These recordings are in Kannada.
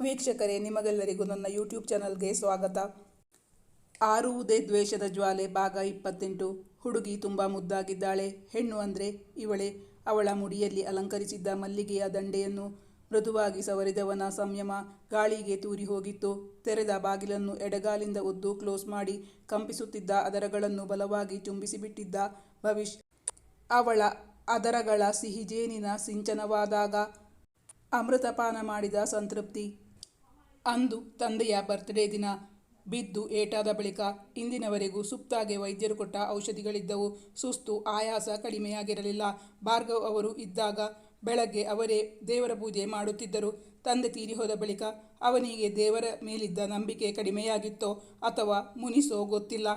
ವೀಕ್ಷಕರೇ, ನಿಮಗೆಲ್ಲರಿಗೂ ನನ್ನ ಯೂಟ್ಯೂಬ್ ಚಾನಲ್ಗೆ ಸ್ವಾಗತ. ಆರುವುದೇ ದ್ವೇಷದ ಜ್ವಾಲೆ, ಭಾಗ ಇಪ್ಪತ್ತೆಂಟು. ಹುಡುಗಿ ತುಂಬ ಮುದ್ದಾಗಿದ್ದಾಳೆ. ಹೆಣ್ಣು ಅಂದರೆ ಇವಳೆ. ಅವಳ ಮುಡಿಯಲ್ಲಿ ಅಲಂಕರಿಸಿದ್ದ ಮಲ್ಲಿಗೆಯ ದಂಡೆಯನ್ನು ಮೃದುವಾಗಿ ಸವರಿದವನ ಸಂಯಮ ಗಾಳಿಗೆ ತೂರಿ ಹೋಗಿತ್ತು. ತೆರೆದ ಬಾಗಿಲನ್ನು ಎಡಗಾಲಿಂದ ಒದ್ದು ಕ್ಲೋಸ್ ಮಾಡಿ ಕಂಪಿಸುತ್ತಿದ್ದ ಅದರಗಳನ್ನು ಬಲವಾಗಿ ಚುಂಬಿಸಿಬಿಟ್ಟಿದ್ದ ಭವಿಷ್. ಅವಳ ಅದರಗಳ ಸಿಹಿಜೇನಿನ ಸಿಂಚನವಾದಾಗ ಅಮೃತಪಾನ ಮಾಡಿದ ಸಂತೃಪ್ತಿ. ಅಂದು ತಂದೆಯ ಬರ್ತ್ಡೇ ದಿನ ಬಿದ್ದು ಏಟಾದ ಬಳಿಕ ಇಂದಿನವರೆಗೂ ಸುಪ್ತಾಗೆ ವೈದ್ಯರು ಕೊಟ್ಟ ಔಷಧಿಗಳಿದ್ದವು. ಸುಸ್ತು, ಆಯಾಸ ಕಡಿಮೆಯಾಗಿರಲಿಲ್ಲ. ಭಾರ್ಗವ್ ಅವರು ಇದ್ದಾಗ ಬೆಳಗ್ಗೆ ಅವರೇ ದೇವರ ಪೂಜೆ ಮಾಡುತ್ತಿದ್ದರು. ತಂದೆ ತೀರಿ ಹೋದ ಬಳಿಕ ಅವನಿಗೆ ದೇವರ ಮೇಲಿದ್ದ ನಂಬಿಕೆ ಕಡಿಮೆಯಾಗಿತ್ತೋ ಅಥವಾ ಮುನಿಸೋ ಗೊತ್ತಿಲ್ಲ.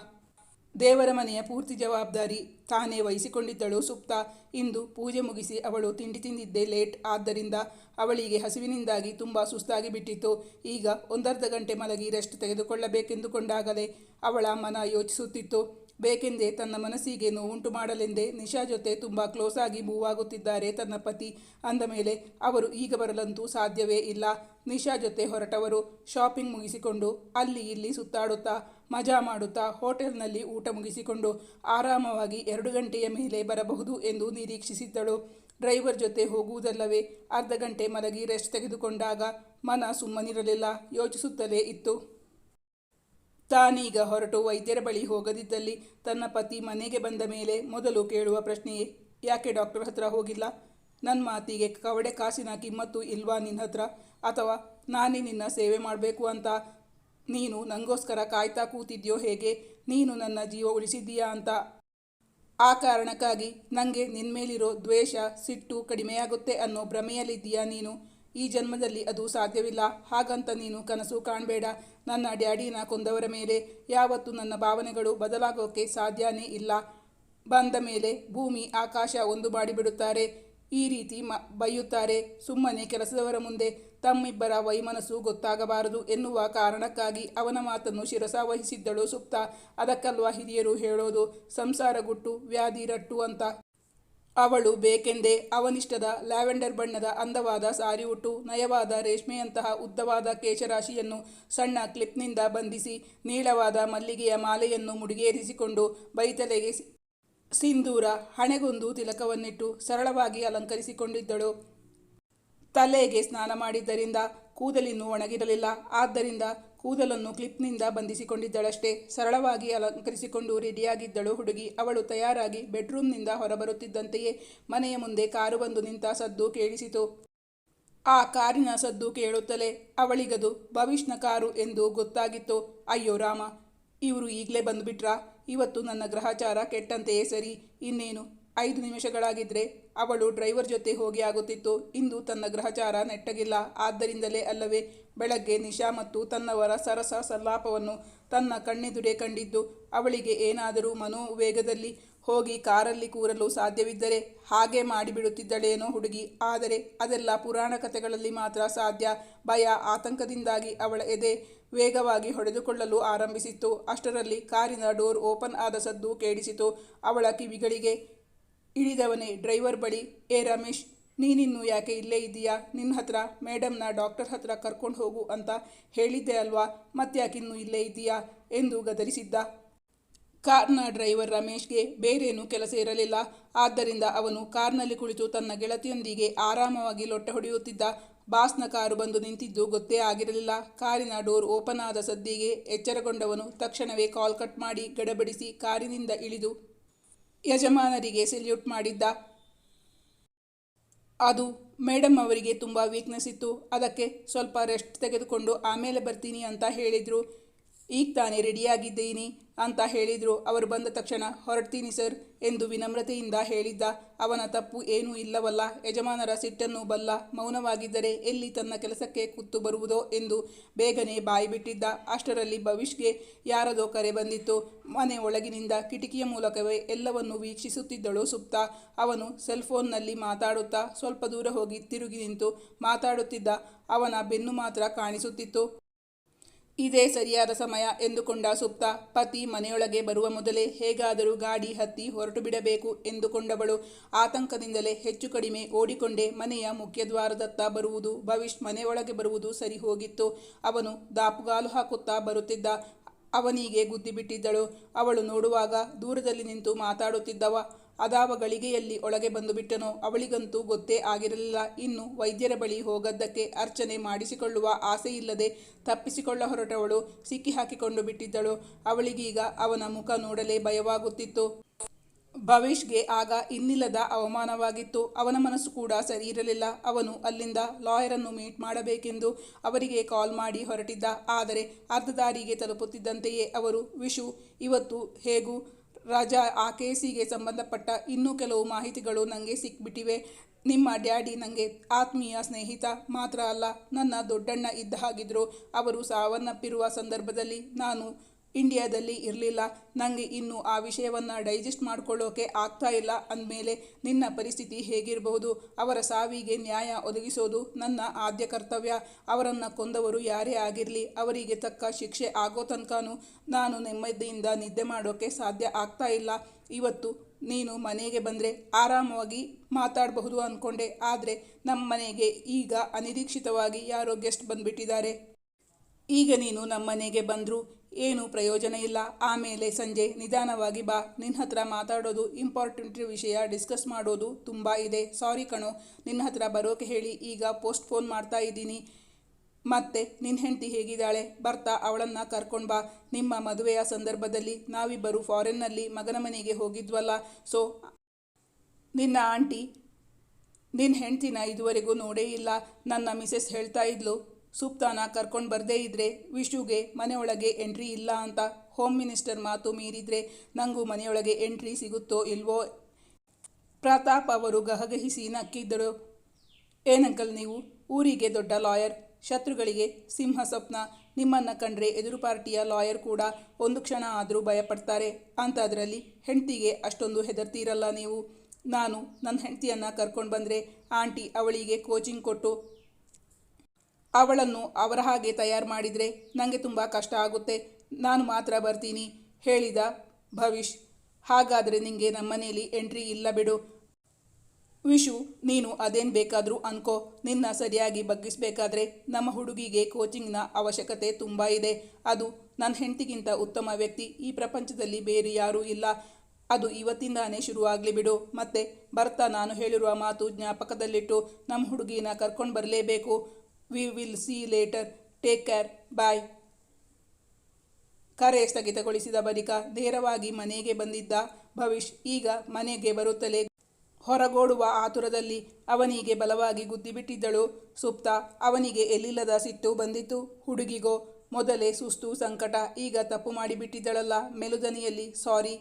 ದೇವರ ಮನೆಯ ಪೂರ್ತಿ ಜವಾಬ್ದಾರಿ ತಾನೇ ವಹಿಸಿಕೊಂಡಿದ್ದಳು ಸುಪ್ತ. ಇಂದು ಪೂಜೆ ಮುಗಿಸಿ ಅವಳು ತಿಂಡಿ ತಿಂದಿದ್ದೇ ಲೇಟ್. ಆದ್ದರಿಂದ ಅವಳಿಗೆ ಹಸಿವಿನಿಂದಾಗಿ ತುಂಬ ಸುಸ್ತಾಗಿ ಬಿಟ್ಟಿತ್ತು. ಈಗ ಒಂದರ್ಧ ಗಂಟೆ ಮಲಗಿ ರೆಸ್ಟ್ ತೆಗೆದುಕೊಳ್ಳಬೇಕೆಂದುಕೊಂಡಾಗಲೇ ಅವಳ ಮನ ಯೋಚಿಸುತ್ತಿತ್ತು. ಬೇಕೆಂದೇ ತನ್ನ ಮನಸ್ಸಿಗೆ ನೋವುಂಟು ಮಾಡಲೆಂದೇ ನಿಶಾ ಜೊತೆ ತುಂಬ ಕ್ಲೋಸ್ ಆಗಿ ಮೂವ್ ಆಗುತ್ತಿದ್ದಾರೆ ತನ್ನ ಪತಿ. ಅಂದ ಮೇಲೆ ಅವರು ಈಗ ಬರಲಂತೂ ಸಾಧ್ಯವೇ ಇಲ್ಲ. ನಿಶಾ ಜೊತೆ ಹೊರಟವರು. ಶಾಪಿಂಗ್ ಮುಗಿಸಿಕೊಂಡು ಅಲ್ಲಿ ಇಲ್ಲಿ ಸುತ್ತಾಡುತ್ತಾ ಮಜಾ ಮಾಡುತ್ತಾ ಹೋಟೆಲ್ನಲ್ಲಿ ಊಟ ಮುಗಿಸಿಕೊಂಡು ಆರಾಮವಾಗಿ ಎರಡು ಗಂಟೆಯ ಮೇಲೆ ಬರಬಹುದು ಎಂದು ನಿರೀಕ್ಷಿಸಿದ್ದಳು. ಡ್ರೈವರ್ ಜೊತೆ ಹೋಗುವುದಲ್ಲವೇ ಅರ್ಧ ಗಂಟೆ ಮಲಗಿ ರೆಸ್ಟ್ ತೆಗೆದುಕೊಂಡಾಗ ಮನ ಸುಮ್ಮನಿರಲಿಲ್ಲ, ಯೋಚಿಸುತ್ತಲೇ ಇತ್ತು. ತಾನೀಗ ಹೊರಟು ವೈದ್ಯರ ಬಳಿ ಹೋಗದಿದ್ದಲ್ಲಿ ತನ್ನ ಪತಿ ಮನೆಗೆ ಬಂದ ಮೇಲೆ ಮೊದಲು ಕೇಳುವ ಪ್ರಶ್ನೆಯೇ, ಯಾಕೆ ಡಾಕ್ಟರ್ ಹತ್ರ ಹೋಗಿಲ್ಲ? ನನ್ನ ಮಾತಿಗೆ ಕವಡೆ ಕಾಸಿನ ಕಿಮ್ಮತ್ತು ಇಲ್ವಾ ನಿನ್ನ ಹತ್ರ? ಅಥವಾ ನಾನೇ ನಿನ್ನ ಸೇವೆ ಮಾಡಬೇಕು ಅಂತ ನೀನು ನನಗೋಸ್ಕರ ಕಾಯ್ತಾ ಕೂತಿದ್ಯೋ ಹೇಗೆ? ನೀನು ನನ್ನ ಜೀವ ಉಳಿಸಿದ್ದೀಯಾ ಅಂತ. ಆ ಕಾರಣಕ್ಕಾಗಿ ನನಗೆ ನಿನ್ನ ಮೇಲಿರೋ ದ್ವೇಷ, ಸಿಟ್ಟು ಕಡಿಮೆಯಾಗುತ್ತೆ ಅನ್ನೋ ಭ್ರಮೆಯಲ್ಲಿದ್ದೀಯಾ ನೀನು? ಈ ಜನ್ಮದಲ್ಲಿ ಅದು ಸಾಧ್ಯವಿಲ್ಲ. ಹಾಗಂತ ನೀನು ಕನಸು ಕಾಣಬೇಡ. ನನ್ನ ಡ್ಯಾಡಿನ ಕೊಂದವರ ಮೇಲೆ ಯಾವತ್ತೂ ನನ್ನ ಭಾವನೆಗಳು ಬದಲಾಗೋಕ್ಕೆ ಸಾಧ್ಯನೇ ಇಲ್ಲ. ಬಂದ ಮೇಲೆ ಭೂಮಿ, ಆಕಾಶ ಒಂದು ಮಾಡಿಬಿಡುತ್ತಾರೆ ಈ ರೀತಿ ಮ, ಬೈಯುತ್ತಾರೆ. ಸುಮ್ಮನೆ ಕೆಲಸದವರ ಮುಂದೆ ತಮ್ಮಿಬ್ಬರ ವೈಮನಸ್ಸು ಗೊತ್ತಾಗಬಾರದು ಎನ್ನುವ ಕಾರಣಕ್ಕಾಗಿ ಅವನ ಮಾತನ್ನು ಶಿರಸಾವಹಿಸಿದ್ದಳು ಸುಪ್ತ. ಅದಕ್ಕಲ್ವ ಹಿರಿಯರು ಹೇಳೋದು? ಸಂಸಾರ ಗುಟ್ಟು, ವ್ಯಾಧಿ ರಟ್ಟು ಅಂತ. ಅವಳು ಬೇಕೆಂದೇ ಅವನಿಷ್ಟದ ಲ್ಯಾವೆಂಡರ್ ಬಣ್ಣದ ಅಂದವಾದ ಸಾರಿ ಉಟ್ಟು, ನಯವಾದ ರೇಷ್ಮೆಯಂತಹ ಉದ್ದವಾದ ಕೇಶರಾಶಿಯನ್ನು ಸಣ್ಣ ಕ್ಲಿಪ್ನಿಂದ ಬಂಧಿಸಿ, ನೀಳವಾದ ಮಲ್ಲಿಗೆಯ ಮಾಲೆಯನ್ನು ಮುಡಿಗೇರಿಸಿಕೊಂಡು ಬೈತಲೆಗೆ ಸಿಂಧೂರ ಹಣೆಗೊಂದು ತಿಲಕವನ್ನಿಟ್ಟು ಸರಳವಾಗಿ ಅಲಂಕರಿಸಿಕೊಂಡಿದ್ದಳು. ತಲೆಗೆ ಸ್ನಾನ ಮಾಡಿದ್ದರಿಂದ ಕೂದಲಿನ್ನು ಒಣಗಿರಲಿಲ್ಲ. ಆದ್ದರಿಂದ ಕೂದಲನ್ನು ಕ್ಲಿಪ್ನಿಂದ ಬಂಧಿಸಿಕೊಂಡಿದ್ದಳಷ್ಟೇ. ಸರಳವಾಗಿ ಅಲಂಕರಿಸಿಕೊಂಡು ರೆಡಿಯಾಗಿದ್ದಳು ಹುಡುಗಿ. ಅವಳು ತಯಾರಾಗಿ ಬೆಡ್ರೂಮ್ನಿಂದ ಹೊರಬರುತ್ತಿದ್ದಂತೆಯೇ ಮನೆಯ ಮುಂದೆ ಕಾರು ಬಂದು ನಿಂತ ಸದ್ದು ಕೇಳಿಸಿತು. ಆ ಕಾರಿನ ಸದ್ದು ಕೇಳುತ್ತಲೇ ಅವಳಿಗದು ಭವಿಷ್ಣ ಕಾರು ಎಂದು ಗೊತ್ತಾಗಿತ್ತು. ಅಯ್ಯೋ ರಾಮ, ಇವರು ಈಗಲೇ ಬಂದುಬಿಟ್ರಾ? ಇವತ್ತು ನನ್ನ ಗ್ರಹಚಾರ ಕೆಟ್ಟಂತೆಯೇ ಸರಿ. ಇನ್ನೇನು? ಐದು ನಿಮಿಷಗಳಾಗಿದ್ರೆ ಅವಳು ಡ್ರೈವರ್ ಜೊತೆ ಹೋಗಿ ಆಗುತ್ತಿತ್ತು. ಇಂದು ತನ್ನ ಗ್ರಹಚಾರ ನೆಟ್ಟಗಿಲ್ಲ. ಆದ್ದರಿಂದಲೇ ಅಲ್ಲವೇ, ಬೆಳಗ್ಗೆ ನಿಶಾ ಮತ್ತು ತನ್ನವರ ಸರಸ ಸಲ್ಲಾಪವನ್ನು ತನ್ನ ಕಣ್ಣೆದುರೇ ಕಂಡಿದ್ದು. ಅವಳಿಗೆ ಏನಾದರೂ ಮನೋವೇಗದಲ್ಲಿ ಹೋಗಿ ಕಾರಲ್ಲಿ ಕೂರಲು ಸಾಧ್ಯವಿದ್ದರೆ ಹಾಗೆ ಮಾಡಿಬಿಡುತ್ತಿದ್ದಳೇನೋ ಹುಡುಗಿ. ಆದರೆ ಅದೆಲ್ಲ ಪುರಾಣ ಕಥೆಗಳಲ್ಲಿ ಮಾತ್ರ ಸಾಧ್ಯ. ಭಯ, ಆತಂಕದಿಂದಾಗಿ ಅವಳ ಎದೆ ವೇಗವಾಗಿ ಹೊಡೆದುಕೊಳ್ಳಲು ಆರಂಭಿಸಿತ್ತು. ಅಷ್ಟರಲ್ಲಿ ಕಾರಿನ ಡೋರ್ ಓಪನ್ ಆದ ಸದ್ದು ಕೇಳಿಸಿತು. ಅವಳ ಕಿವಿಗಳಿಗೆ ಇಳಿದವನೇ ಡ್ರೈವರ್ ಬಳಿ, ಏ ರಮೇಶ್, ನೀನಿನ್ನು ಯಾಕೆ ಇಲ್ಲೇ ಇದ್ದೀಯಾ? ನಿನ್ನ ಹತ್ರ ಮೇಡಮ್ನ ಡಾಕ್ಟರ್ ಹತ್ರ ಕರ್ಕೊಂಡು ಹೋಗು ಅಂತ ಹೇಳಿದ್ದೆ ಅಲ್ವಾ? ಮತ್ತ್ಯಾಕಿನ್ನೂ ಇಲ್ಲೇ ಇದ್ದೀಯಾ? ಎಂದು ಗದರಿಸಿದ್ದ. ಕಾರ್ನ ಡ್ರೈವರ್ ರಮೇಶ್ಗೆ ಬೇರೇನೂ ಕೆಲಸ ಇರಲಿಲ್ಲ. ಆದ್ದರಿಂದ ಅವನು ಕಾರ್ನಲ್ಲಿ ಕುಳಿತು ತನ್ನ ಗೆಳತಿಯೊಂದಿಗೆ ಆರಾಮವಾಗಿ ಲೊಟ್ಟೆ ಹೊಡೆಯುತ್ತಿದ್ದ. ಬಾಸ್ನ ಕಾರು ಬಂದು ನಿಂತಿದ್ದು ಗೊತ್ತೇ ಆಗಿರಲಿಲ್ಲ. ಕಾರಿನ ಡೋರ್ ಓಪನ್ ಆದ ಸದ್ದಿಗೆ ಎಚ್ಚರಗೊಂಡವನು ತಕ್ಷಣವೇ ಕಾಲ್ ಕಟ್ ಮಾಡಿ ಗಡಬಡಿಸಿ ಕಾರಿನಿಂದ ಇಳಿದು ಯಜಮಾನರಿಗೆ ಸೆಲ್ಯೂಟ್ ಮಾಡಿದ್ದ. ಅದು ಮೇಡಮ್ ಅವರಿಗೆ ತುಂಬ ವೀಕ್ನೆಸ್ ಇತ್ತು. ಅದಕ್ಕೆ ಸ್ವಲ್ಪ ರೆಸ್ಟ್ ತೆಗೆದುಕೊಂಡು ಆಮೇಲೆ ಬರ್ತೀನಿ ಅಂತ ಹೇಳಿದರು. ಈಗ ತಾನೇ ರೆಡಿಯಾಗಿದ್ದೀನಿ ಅಂತ ಹೇಳಿದರು. ಅವರು ಬಂದ ತಕ್ಷಣ, ಹೊರಡ್ತೀನಿ ಸರ್ ಎಂದು ವಿನಮ್ರತೆಯಿಂದ ಹೇಳಿದ್ದ. ಅವನ ತಪ್ಪು ಏನೂ ಇಲ್ಲವಲ್ಲ. ಯಜಮಾನರ ಸಿಟ್ಟನ್ನು ಬಲ್ಲ ಮೌನವಾಗಿದ್ದರೆ ಎಲ್ಲಿ ತನ್ನ ಕೆಲಸಕ್ಕೆ ಕುತ್ತು ಬರುವುದೋ ಎಂದು ಬೇಗನೆ ಬಾಯಿ ಬಿಟ್ಟಿದ್ದ. ಅಷ್ಟರಲ್ಲಿ ಭವಿಷ್ಗೆ ಯಾರದೋ ಕರೆ ಬಂದಿತ್ತು. ಮನೆ ಒಳಗಿನಿಂದ ಕಿಟಕಿಯ ಮೂಲಕವೇ ಎಲ್ಲವನ್ನು ವೀಕ್ಷಿಸುತ್ತಿದ್ದಳು ಸುಪ್ತ. ಅವನು ಸೆಲ್ಫೋನ್ನಲ್ಲಿ ಮಾತಾಡುತ್ತಾ ಸ್ವಲ್ಪ ದೂರ ಹೋಗಿ ತಿರುಗಿ ನಿಂತು ಮಾತಾಡುತ್ತಿದ್ದ. ಅವನ ಬೆನ್ನು ಮಾತ್ರ ಕಾಣಿಸುತ್ತಿತ್ತು. ಇದೇ ಸರಿಯಾದ ಸಮಯ ಎಂದುಕೊಂಡ ಸುಪ್ತ, ಪತಿ ಮನೆಯೊಳಗೆ ಬರುವ ಮೊದಲೇ ಹೇಗಾದರೂ ಗಾಡಿ ಹತ್ತಿ ಹೊರಟು ಬಿಡಬೇಕು ಎಂದುಕೊಂಡವಳು. ಆತಂಕದಿಂದಲೇ ಹೆಚ್ಚು ಕಡಿಮೆ ಓಡಿಕೊಂಡೇ ಮನೆಯ ಮುಖ್ಯದ್ವಾರದತ್ತ ಬರುವುದು ಭವಿಷ್ ಮನೆಯೊಳಗೆ ಬರುವುದು ಸರಿ ಹೋಗಿತ್ತು. ಅವನು ದಾಪುಗಾಲು ಹಾಕುತ್ತಾ ಬರುತ್ತಿದ್ದ ಅವನಿಗೆ ಗುದ್ದಿ ಬಿಟ್ಟಿದ್ದಳು. ಅವಳು ನೋಡುವಾಗ ದೂರದಲ್ಲಿ ನಿಂತು ಮಾತಾಡುತ್ತಿದ್ದವ ಅದಾವ ಗಳಿಗೆಯಲ್ಲಿ ಒಳಗೆ ಬಂದು ಬಿಟ್ಟನೋ ಅವಳಿಗಂತೂ ಗೊತ್ತೇ ಆಗಿರಲಿಲ್ಲ. ಇನ್ನು ವೈದ್ಯರ ಬಳಿ ಹೋಗದ್ದಕ್ಕೆ ಅರ್ಚನೆ ಮಾಡಿಸಿಕೊಳ್ಳುವ ಆಸೆಯಿಲ್ಲದೆ ತಪ್ಪಿಸಿಕೊಳ್ಳ ಹೊರಟವಳು. ಸಿಕ್ಕಿ ಹಾಕಿಕೊಂಡು ಬಿಟ್ಟಿದ್ದಳು. ಅವಳಿಗೀಗ ಅವನ ಮುಖ ನೋಡಲೇ ಭಯವಾಗುತ್ತಿತ್ತು. ಭವೇಶ್ಗೆ ಆಗ ಇನ್ನಿಲ್ಲದ ಅವಮಾನವಾಗಿತ್ತು. ಅವನ ಮನಸ್ಸು ಕೂಡ ಸರಿ ಇರಲಿಲ್ಲ. ಅವನು ಅಲ್ಲಿಂದ ಲಾಯರನ್ನು ಮೀಟ್ ಮಾಡಬೇಕೆಂದು ಅವರಿಗೆ ಕಾಲ್ ಮಾಡಿ ಹೊರಟಿದ್ದ. ಆದರೆ ಅರ್ಧ ದಾರಿಗೆ ತಲುಪುತ್ತಿದ್ದಂತೆಯೇ ಅವರು, ವಿಶು, ಇವತ್ತು ಹೇಗೂ? ರಜಾ, ಆ ಕೇಸಿಗೆ ಸಂಬಂಧಪಟ್ಟ ಇನ್ನೂ ಕೆಲವು ಮಾಹಿತಿಗಳು ನನಗೆ ಸಿಕ್ಬಿಟ್ಟಿವೆ. ನಿಮ್ಮ ಡ್ಯಾಡಿ ನನಗೆ ಆತ್ಮೀಯ ಸ್ನೇಹಿತ ಮಾತ್ರ ಅಲ್ಲ, ನನ್ನ ದೊಡ್ಡಣ್ಣ ಇದ್ದ ಹಾಗಿದ್ರು ಅವರು ಸಾವನ್ನಪ್ಪಿರುವ ಸಂದರ್ಭದಲ್ಲಿ ನಾನು ಇಂಡಿಯಾದಲ್ಲಿ ಇರಲಿಲ್ಲ. ನನಗೆ ಇನ್ನು ಆ ವಿಷಯವನ್ನು ಡೈಜೆಸ್ಟ್ ಮಾಡ್ಕೊಳ್ಳೋಕೆ ಆಗ್ತಾ ಇಲ್ಲ ಅಂದಮೇಲೆ ನಿನ್ನ ಪರಿಸ್ಥಿತಿ ಹೇಗಿರಬಹುದು? ಅವರ ಸಾವಿಗೆ ನ್ಯಾಯ ಒದಗಿಸೋದು ನನ್ನ ಆದ್ಯ ಕರ್ತವ್ಯ. ಅವರನ್ನು ಕೊಂದವರು ಯಾರೇ ಆಗಿರಲಿ, ಅವರಿಗೆ ತಕ್ಕ ಶಿಕ್ಷೆ ಆಗೋ ತನಕನೂ ನಾನು ನೆಮ್ಮದಿಯಿಂದ ನಿದ್ದೆ ಮಾಡೋಕ್ಕೆ ಸಾಧ್ಯ ಆಗ್ತಾ ಇಲ್ಲ. ಇವತ್ತು ನೀನು ಮನೆಗೆ ಬಂದರೆ ಆರಾಮವಾಗಿ ಮಾತಾಡಬಹುದು ಅಂದ್ಕೊಂಡೆ ಆದರೆ ನಮ್ಮ ಮನೆಗೆ ಈಗ ಅನಿರೀಕ್ಷಿತವಾಗಿ ಯಾರೋ ಗೆಸ್ಟ್ ಬಂದುಬಿಟ್ಟಿದ್ದಾರೆ. ಈಗ ನೀನು ನಮ್ಮ ಮನೆಗೆ ಬಂದರೂ ಏನು ಪ್ರಯೋಜನ ಇಲ್ಲ. ಆಮೇಲೆ ಸಂಜೆ ನಿಧಾನವಾಗಿ ಬಾ. ನಿನ್ನ ಹತ್ರ ಮಾತಾಡೋದು ಇಂಪಾರ್ಟೆಂಟ್ ವಿಷಯ. ಡಿಸ್ಕಸ್ ಮಾಡೋದು ತುಂಬ ಇದೆ. ಸಾರಿ ಕಣೋ ನಿನ್ನ ಹತ್ರ ಬರೋಕೆ ಹೇಳಿ ಈಗ ಪೋಸ್ಟ್ ಫೋನ್ ಮಾಡ್ತಾ ಇದ್ದೀನಿ. ಮತ್ತೆ ನಿನ್ನ ಹೆಂಡತಿ ಹೇಗಿದ್ದಾಳೆ? ಬರ್ತಾ ಅವಳನ್ನು ಕರ್ಕೊಂಡು ಬಾ. ನಿಮ್ಮ ಮದುವೆಯ ಸಂದರ್ಭದಲ್ಲಿ ನಾವಿಬ್ಬರು ಫಾರಿನ್ನಲ್ಲಿ ಮಗನ ಮನೆಗೆ ಹೋಗಿದ್ವಲ್ಲ. ಸೊ, ನಿನ್ನ ಆಂಟಿ ನಿನ್ನ ಹೆಂಡ್ತಿನ ಇದುವರೆಗೂ ನೋಡೇ ಇಲ್ಲ. ನನ್ನ ಮಿಸೆಸ್ ಹೇಳ್ತಾ ಇದ್ಲು. ಸುಪ್ತಾನ ಕರ್ಕೊಂಡು ಬರದೇ ಇದ್ರೆ ವಿಷುಗೆ ಮನೆಯೊಳಗೆ ಎಂಟ್ರಿ ಇಲ್ಲ ಅಂತ ಹೋಮ್ ಮಿನಿಸ್ಟರ್ ಮಾತು ಮೀರಿದ್ರೆ ನನಗೂ ಮನೆಯೊಳಗೆ ಎಂಟ್ರಿ ಸಿಗುತ್ತೋ ಇಲ್ವೋ? ಪ್ರತಾಪ್ ಅವರು ಗಹಗಹಿಸಿ ನಕ್ಕಿದ್ದರು. ಏನಂಕಲ್ ನೀವು? ಊರಿಗೆ ದೊಡ್ಡ ಲಾಯರ್. ಶತ್ರುಗಳಿಗೆ ಸಿಂಹ ಸ್ವಪ್ನ. ನಿಮ್ಮನ್ನು ಕಂಡ್ರೆ ಎದುರು ಪಾರ್ಟಿಯ ಲಾಯರ್ ಕೂಡ ಒಂದು ಕ್ಷಣ ಆದರೂ ಭಯಪಡ್ತಾರೆ. ಅಂಥದ್ರಲ್ಲಿ ಹೆಂಡ್ತಿಗೆ ಅಷ್ಟೊಂದು ಹೆದರ್ತೀರಲ್ಲ ನೀವು? ನಾನು ನನ್ನ ಹೆಂಡ್ತಿಯನ್ನು ಕರ್ಕೊಂಡು ಬಂದರೆ ಆಂಟಿ ಅವಳಿಗೆ ಕೋಚಿಂಗ್ ಕೊಟ್ಟು ಅವಳನ್ನು ಅವರ ಹಾಗೆ ತಯಾರು ಮಾಡಿದರೆ ನನಗೆ ತುಂಬ ಕಷ್ಟ ಆಗುತ್ತೆ. ನಾನು ಮಾತ್ರ ಬರ್ತೀನಿ, ಹೇಳಿದ ಭವಿಷ್. ಹಾಗಾದರೆ ನಿಮಗೆ ನಮ್ಮನೇಲಿ ಎಂಟ್ರಿ ಇಲ್ಲ ಬಿಡು. ವಿಶು, ನೀನು ಅದೇನು ಬೇಕಾದರೂ ಅನ್ಕೋ. ನಿನ್ನ ಸರಿಯಾಗಿ ಬಗ್ಗಿಸಬೇಕಾದ್ರೆ ನಮ್ಮ ಹುಡುಗಿಗೆ ಕೋಚಿಂಗ್ನ ಅವಶ್ಯಕತೆ ತುಂಬ ಇದೆ. ಅದು ನನ್ನ ಹೆಂಡತಿಗಿಂತ ಉತ್ತಮ ವ್ಯಕ್ತಿ. ಈ ಪ್ರಪಂಚದಲ್ಲಿ ಬೇರೆ ಯಾರೂ ಇಲ್ಲ. ಅದು ಇವತ್ತಿಂದಾನೇ ಶುರುವಾಗಲಿ ಬಿಡು. ಮತ್ತೆ ಬರ್ತಾ ನಾನು ಹೇಳಿರುವ ಮಾತು ಜ್ಞಾಪಕದಲ್ಲಿಟ್ಟು ನಮ್ಮ ಹುಡುಗಿನ ಕರ್ಕೊಂಡು ಬರಲೇಬೇಕು. We will see later take care bye ಕರೆ ಸ್ಥಗಿತಗೊಳಿಸಿದ ಬಳಿಕ ನೇರವಾಗಿ ಮನೆಗೆ ಬಂದಿದ್ದ ಭವಿಷ್ ಈಗ ಮನೆಗೆ ಬರುತ್ತಲೇ ಹೊರಗೋಡುವ ಆತುರದಲ್ಲಿ ಅವನಿಗೆ ಬಲವಾಗಿ ಗುದ್ದಿಬಿಟ್ಟಿದ್ದಳು ಸುಪ್ತ ಅವನಿಗೆ ಎಲ್ಲಿಲ್ಲದ ಸಿಟ್ಟು ಬಂದಿತ್ತು. ಹುಡುಗಿಗೋ, ಮೊದಲೇ ಸುಸ್ತು ಸಂಕಟ. ಈಗ ತಪ್ಪು ಮಾಡಿಬಿಟ್ಟಿದ್ದಳಲ್ಲ. ಮೆಲುದನಿಯಲ್ಲಿ, ಸಾರಿ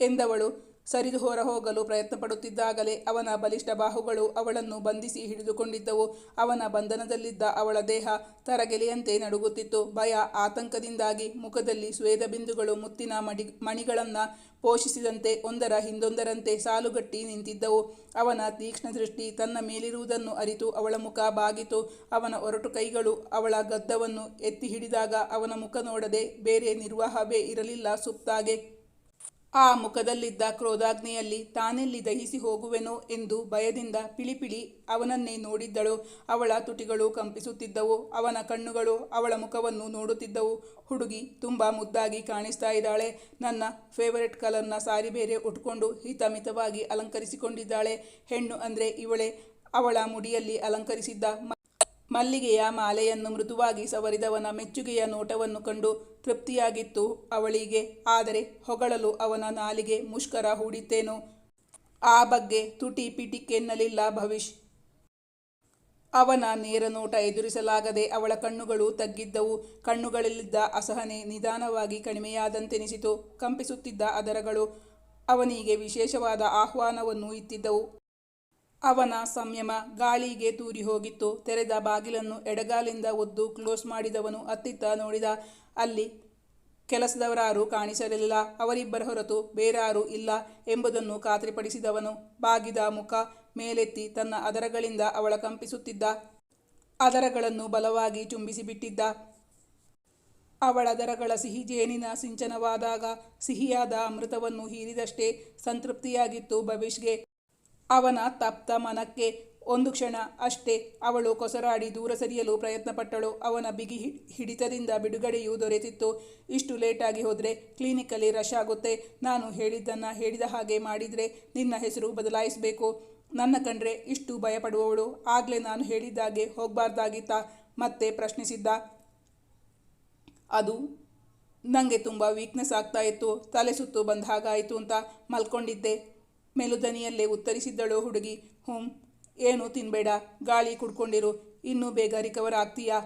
ಎಂದವಳು. ಸರಿದು ಹೊರ ಹೋಗಲು ಪ್ರಯತ್ನಪಡುತ್ತಿದ್ದಾಗಲೇ ಅವನ ಬಲಿಷ್ಠ ಬಾಹುಗಳು ಅವಳನ್ನು ಬಂಧಿಸಿ ಹಿಡಿದುಕೊಂಡಿದ್ದವು. ಅವನ ಬಂಧನದಲ್ಲಿದ್ದ ಅವಳ ದೇಹ ತರಗೆಲೆಯಂತೆ ನಡುಗುತ್ತಿತ್ತು. ಭಯ, ಆತಂಕದಿಂದಾಗಿ ಮುಖದಲ್ಲಿ ಸ್ವೇದ ಬಿಂದುಗಳು ಮುತ್ತಿನ ಮಡಿ, ಮಣಿಗಳನ್ನು ಪೋಷಿಸಿದಂತೆ ಒಂದರ ಹಿಂದೊಂದರಂತೆ ಸಾಲುಗಟ್ಟಿ ನಿಂತಿದ್ದವು. ಅವನ ತೀಕ್ಷ್ಣ ದೃಷ್ಟಿ ತನ್ನ ಮೇಲಿರುವುದನ್ನು ಅರಿತು ಅವಳ ಮುಖ ಬಾಗಿತು. ಅವನ ಒರಟು ಕೈಗಳು ಅವಳ ಗದ್ದವನ್ನು ಎತ್ತಿ ಹಿಡಿದಾಗ ಅವನ ಮುಖ ನೋಡದೆ ಬೇರೆ ನಿರ್ವಾಹವೇ ಇರಲಿಲ್ಲ. ಸುಪ್ತಾಗೆ ಆ ಮುಖದಲ್ಲಿದ್ದ ಕ್ರೋಧಾಗ್ನಿಯಲ್ಲಿ ತಾನೆಲ್ಲಿ ದಹಿಸಿ ಹೋಗುವೆನೋ ಎಂದು ಭಯದಿಂದ ಪಿಳಿಪಿಳಿ ಅವನನ್ನೇ ನೋಡಿದ್ದಳು. ಅವಳ ತುಟಿಗಳು ಕಂಪಿಸುತ್ತಿದ್ದವು, ಅವನ ಕಣ್ಣುಗಳು ಅವಳ ಮುಖವನ್ನು ನೋಡುತ್ತಿದ್ದವು. ಹುಡುಗಿ ತುಂಬ ಮುದ್ದಾಗಿ ಕಾಣಿಸ್ತಾ ಇದ್ದಾಳೆ. ನನ್ನ ಫೇವರೆಟ್ ಕಲರ್ನ ಸಾರಿ ಬೇರೆ ಉಟ್ಕೊಂಡು ಹಿತಮಿತವಾಗಿ ಅಲಂಕರಿಸಿಕೊಂಡಿದ್ದಾಳೆ. ಹೆಣ್ಣು ಅಂದರೆ ಇವಳೆ. ಅವಳ ಮುಡಿಯಲ್ಲಿ ಅಲಂಕರಿಸಿದ್ದ ಮಲ್ಲಿಗೆಯ ಮಾಲೆಯನ್ನು ಮೃದುವಾಗಿ ಸವರಿದವನ ಮೆಚ್ಚುಗೆಯ ನೋಟವನ್ನು ಕಂಡು ತೃಪ್ತಿಯಾಗಿತ್ತು ಅವಳಿಗೆ. ಆದರೆ ಹೊಗಳಲು ಅವನ ನಾಲಿಗೆ ಮುಷ್ಕರ ಹೂಡಿತ್ತೇನು? ಆ ಬಗ್ಗೆ ತುಟಿ ಪಿಟಿಕೆನ್ನಲಿಲ್ಲ ಭವಿಷ್. ಅವನ ನೇರ ನೋಟ ಎದುರಿಸಲಾಗದೆ ಅವಳ ಕಣ್ಣುಗಳು ತಗ್ಗಿದ್ದವು. ಕಣ್ಣುಗಳಲ್ಲಿದ್ದ ಅಸಹನೆ ನಿಧಾನವಾಗಿ ಕಡಿಮೆಯಾದಂತೆನಿಸಿತು. ಕಂಪಿಸುತ್ತಿದ್ದ ಅದರಗಳು ಅವನಿಗೆ ವಿಶೇಷವಾದ ಆಹ್ವಾನವನ್ನು ಇತ್ತಿದ್ದವು ಅವನ ಸಂಯಮ ಗಾಳಿಗೆ ತೂರಿ ಹೋಗಿತ್ತು. ತೆರೆದ ಬಾಗಿಲನ್ನು ಎಡಗಾಲಿಂದ ಒದ್ದು ಕ್ಲೋಸ್ ಮಾಡಿದವನು ಅತ್ತಿತ್ತ ನೋಡಿದ ಅಲ್ಲಿ ಕೆಲಸದವರಾರು ಕಾಣಿಸಲಿಲ್ಲ. ಅವರಿಬ್ಬರ ಹೊರತು ಬೇರಾರು ಇಲ್ಲ ಎಂಬುದನ್ನು ಖಾತ್ರಿಪಡಿಸಿದವನು ಬಾಗಿದ ಮುಖ ಮೇಲೆತ್ತಿ ತನ್ನ ಅದರಗಳಿಂದ ಅವಳ ಕಂಪಿಸುತ್ತಿದ್ದ ಅದರಗಳನ್ನು ಬಲವಾಗಿ ಚುಂಬಿಸಿಬಿಟ್ಟಿದ್ದ ಅವಳ ದರಗಳ ಸಿಹಿ ಜೇನಿನ ಸಿಂಚನವಾದಾಗ ಸಿಹಿಯಾದ ಅಮೃತವನ್ನು ಹೀರಿದಷ್ಟೇ ಸಂತೃಪ್ತಿಯಾಗಿತ್ತು ಭವಿಷ್ಗೆ. ಅವನ ತಪ್ತ ಮನಕ್ಕೆ ಒಂದು ಕ್ಷಣ ಅಷ್ಟೇ ಅವಳು ಕೊಸರಾಡಿ ದೂರ ಸರಿಯಲು ಪ್ರಯತ್ನಪಟ್ಟಳು. ಅವನ ಬಿಗಿ ಹಿಡಿತದಿಂದ ಬಿಡುಗಡೆಯೂ ದೊರೆತಿತ್ತು. ಇಷ್ಟು ಲೇಟಾಗಿ ಹೋದರೆ ಕ್ಲಿನಿಕಲ್ಲಿ ರಶ್ ಆಗುತ್ತೆ. ನಾನು ಹೇಳಿದ್ದನ್ನು ಹೇಳಿದ ಹಾಗೆ ಮಾಡಿದರೆ ನಿನ್ನ ಹೆಸರು ಬದಲಾಯಿಸಬೇಕು. ನನ್ನ ಕಂಡ್ರೆ ಇಷ್ಟು ಭಯಪಡುವವಳು. ಆಗಲೇ ನಾನು ಹೇಳಿದ್ದಾಗೆ ಹೋಗಬಾರ್ದಾಗಿತ್ತಾ? ಮತ್ತೆ ಪ್ರಶ್ನಿಸಿದ್ದ. ಅದು ನನಗೆ ತುಂಬ ವೀಕ್ನೆಸ್ ಆಗ್ತಾ ಇತ್ತು. ತಲೆ ಸುತ್ತು ಬಂದ ಹಾಗಾಯಿತು ಅಂತ ಮಲ್ಕೊಂಡಿದ್ದೆ. ಮೆಲುದನಿಯಲ್ಲೇ ಉತ್ತರಿಸಿದ್ದಳು ಹುಡುಗಿ. ಹ್ಞೂ ಏನು ತಿನ್ಬೇಡ, ಗಾಳಿ ಕುಡ್ಕೊಂಡಿರು, ಇನ್ನೂ ಬೇಗ ರಿಕವರ್ ಆಗ್ತೀಯಾ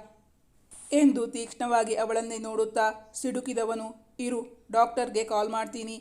ಎಂದು ತೀಕ್ಷ್ಣವಾಗಿ ಅವಳನ್ನೇ ನೋಡುತ್ತಾ ಸಿಡುಕಿದವನು, ಇರು, ಡಾಕ್ಟರ್ಗೆ ಕಾಲ್ ಮಾಡ್ತೀನಿ,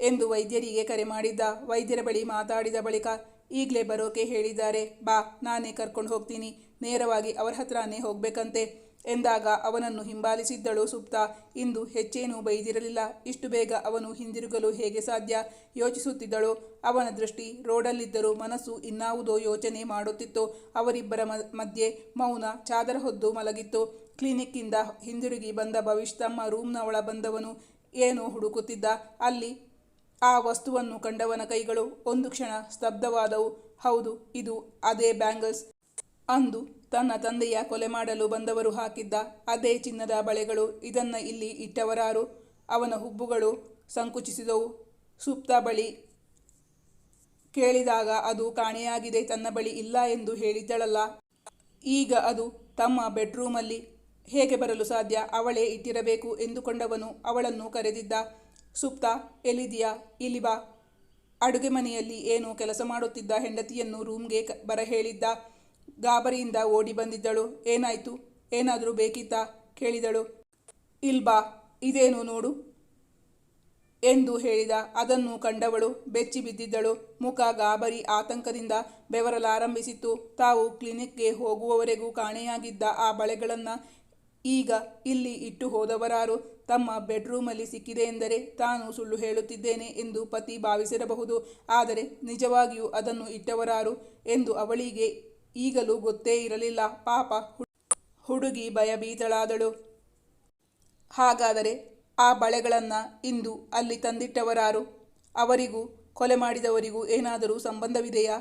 ಎಂದು ವೈದ್ಯರಿಗೆ ಕರೆ ಮಾಡಿದ್ದ. ವೈದ್ಯರ ಬಳಿ ಮಾತಾಡಿದ ಬಳಿಕ ಈಗಲೇ ಬರೋಕೆ ಹೇಳಿದ್ದಾರೆ, ಬಾ, ನಾನೇ ಕರ್ಕೊಂಡು ಹೋಗ್ತೀನಿ, ನೇರವಾಗಿ ಅವರ ಹತ್ರನೇ ಹೋಗ್ಬೇಕಂತೆ. ಎಂದಾಗ ಅವನನ್ನು ಹಿಂಬಾಲಿಸಿದ್ದಳು ಸುಪ್ತ. ಇಂದು ಹೆಚ್ಚೇನೂ ಬೈದಿರಲಿಲ್ಲ. ಇಷ್ಟು ಬೇಗ ಅವನು ಹಿಂದಿರುಗಲು ಹೇಗೆ ಸಾಧ್ಯ? ಯೋಚಿಸುತ್ತಿದ್ದಳು. ಅವನ ದೃಷ್ಟಿ ರೋಡಲ್ಲಿದ್ದರೂ ಮನಸ್ಸು ಇನ್ನಾವುದೋ ಯೋಚನೆ ಮಾಡುತ್ತಿತ್ತು. ಅವರಿಬ್ಬರ ಮಧ್ಯೆ ಮೌನ ಚಾದರ ಹೊದ್ದು ಮಲಗಿತ್ತು. ಕ್ಲಿನಿಕ್ಕಿಂದ ಹಿಂದಿರುಗಿ ಬಂದ ಭವಿಷ್ ತಮ್ಮ ರೂಮ್ನ ಒಳ ಬಂದವನು ಏನೋ ಹುಡುಕುತ್ತಿದ್ದ. ಅಲ್ಲಿ ಆ ವಸ್ತುವನ್ನು ಕಂಡವನ ಕೈಗಳು ಒಂದು ಕ್ಷಣ ಸ್ತಬ್ಧವಾದವು. ಹೌದು, ಇದು ಅದೇ ಬ್ಯಾಂಗಲ್ಸ್ ಅಂದು ತನ್ನ ತಂದೆಯ ಕೊಲೆ ಮಾಡಲು ಬಂದವರು ಹಾಕಿದ್ದ ಅದೇ ಚಿನ್ನದ ಬಳೆಗಳು ಇದನ್ನ ಇಲ್ಲಿ ಇಟ್ಟವರಾರು. ಅವನ ಹುಬ್ಬುಗಳು ಸಂಕುಚಿಸಿದವು. ಸುಪ್ತ ಬಳಿ ಕೇಳಿದಾಗ ಅದು ಕಾಣೆಯಾಗಿದೆ, ತನ್ನ ಬಳಿ ಇಲ್ಲ ಎಂದು ಹೇಳಿದ್ದಳಲ್ಲ. ಈಗ ಅದು ತಮ್ಮ ಬೆಡ್ರೂಮಲ್ಲಿ ಹೇಗೆ ಬರಲು ಸಾಧ್ಯ? ಅವಳೇ ಇಟ್ಟಿರಬೇಕು ಎಂದುಕೊಂಡವನು ಅವಳನ್ನು ಕರೆದಿದ್ದ, ಸುಪ್ತ ಎಲ್ಲಿದೆಯಾ ಇಲ್ಲಿ ಬಾ. ಅಡುಗೆ ಮನೆಯಲ್ಲಿ ಏನು ಕೆಲಸ ಮಾಡುತ್ತಿದ್ದ ಹೆಂಡತಿಯನ್ನು ರೂಮ್ಗೆ ಬರಹೇಳಿದ್ದ. ಬರ ಹೇಳಿದ್ದ ಗಾಬರಿಯಿಂದ ಓಡಿ ಬಂದಿದ್ದಳು. ಏನಾಯ್ತು? ಏನಾದರೂ ಬೇಕಿತ್ತಾ? ಕೇಳಿದಳು. ಇಲ್ಬಾ ಇದೇನು ನೋಡು? ಎಂದು ಹೇಳಿದ. ಅದನ್ನು ಕಂಡವಳು ಬೆಚ್ಚಿ ಬಿದ್ದಿದ್ದಳು. ಮುಖ ಗಾಬರಿ ಆತಂಕದಿಂದ ಬೆವರಲಾರಂಭಿಸಿತ್ತು. ತಾವು ಕ್ಲಿನಿಕ್ಗೆ ಹೋಗುವವರೆಗೂ ಕಾಣೆಯಾಗಿದ್ದ ಆ ಬಳೆಗಳನ್ನು ಈಗ ಇಲ್ಲಿ ಇಟ್ಟು ಹೋದವರಾರು ತಮ್ಮ ಬೆಡ್ರೂಮಲ್ಲಿ ಸಿಕ್ಕಿದೆ ಎಂದರೆ ತಾನು ಸುಳ್ಳು ಹೇಳುತ್ತಿದ್ದೇನೆ ಎಂದು ಪತಿ ಭಾವಿಸಿರಬಹುದು. ಆದರೆ ನಿಜವಾಗಿಯೂ ಅದನ್ನು ಇಟ್ಟವರಾರು ಎಂದು ಅವಳಿಗೆ ಈಗಲೂ ಗೊತ್ತೇ ಇರಲಿಲ್ಲ. ಪಾಪ ಹುಡುಗಿ ಭಯಭೀತಳಾದಳು. ಹಾಗಾದರೆ ಆ ಬಳೆಗಳನ್ನು ಇಂದು ಅಲ್ಲಿ ತಂದಿಟ್ಟವರಾರು? ಅವರಿಗೂ, ಕೊಲೆ ಮಾಡಿದವರಿಗೂ ಏನಾದರೂ ಸಂಬಂಧವಿದೆಯಾ?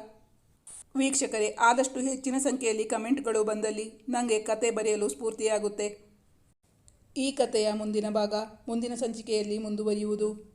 ವೀಕ್ಷಕರೇ, ಆದಷ್ಟು ಹೆಚ್ಚಿನ ಸಂಖ್ಯೆಯಲ್ಲಿ ಕಮೆಂಟ್ಗಳು ಬಂದಲ್ಲಿ ನನಗೆ ಕತೆ ಬರೆಯಲು ಸ್ಫೂರ್ತಿಯಾಗುತ್ತೆ. ಈ ಕಥೆಯ ಮುಂದಿನ ಭಾಗ ಮುಂದಿನ ಸಂಚಿಕೆಯಲ್ಲಿ ಮುಂದುವರಿಯುವುದು.